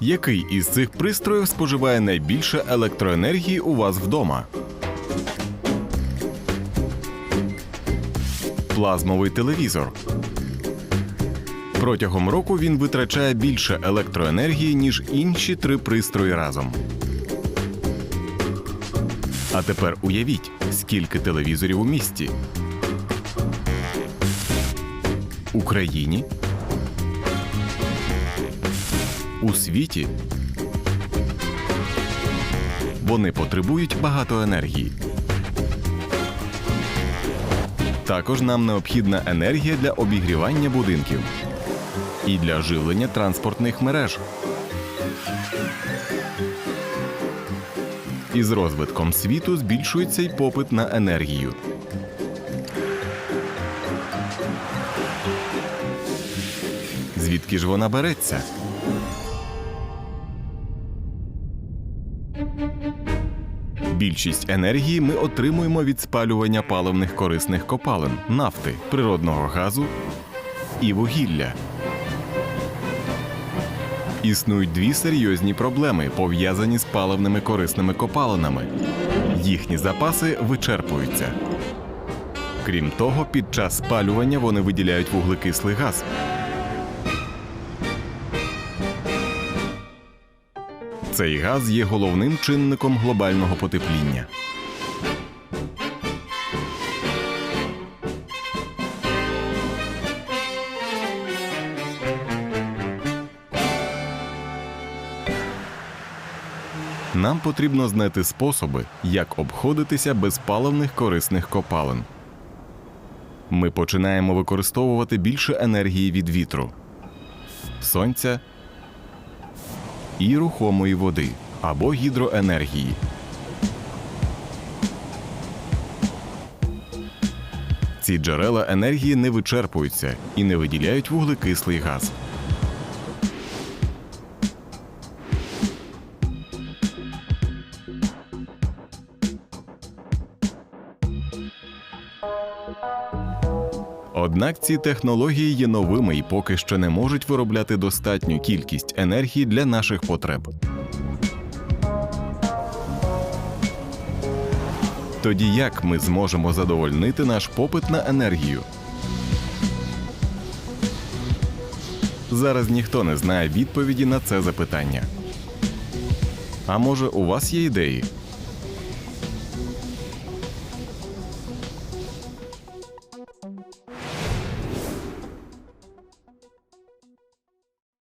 Який із цих пристроїв споживає найбільше електроенергії у вас вдома? Плазмовий телевізор. Протягом року він витрачає більше електроенергії, ніж інші три пристрої разом. А тепер уявіть, скільки телевізорів у місті. Україні. У світі. Вони потребують багато енергії. Також нам необхідна енергія для обігрівання будинків і для живлення транспортних мереж. Із розвитком світу збільшується й попит на енергію. Звідки ж вона береться? Більшість енергії ми отримуємо від спалювання паливних корисних копалин, нафти, природного газу і вугілля. Існують дві серйозні проблеми, пов'язані з паливними корисними копалинами. Їхні запаси вичерпуються. Крім того, під час спалювання вони виділяють вуглекислий газ. Цей газ є головним чинником глобального потепління. Нам потрібно знайти способи, як обходитися без паливних корисних копалин. Ми починаємо використовувати більше енергії від вітру, сонця і рухомої води або гідроенергії. Ці джерела енергії не вичерпуються і не виділяють вуглекислий газ. Однак ці технології є новими і поки що не можуть виробляти достатню кількість енергії для наших потреб. Тоді як ми зможемо задовольнити наш попит на енергію? Зараз ніхто не знає відповіді на це запитання. А може, у вас є ідеї?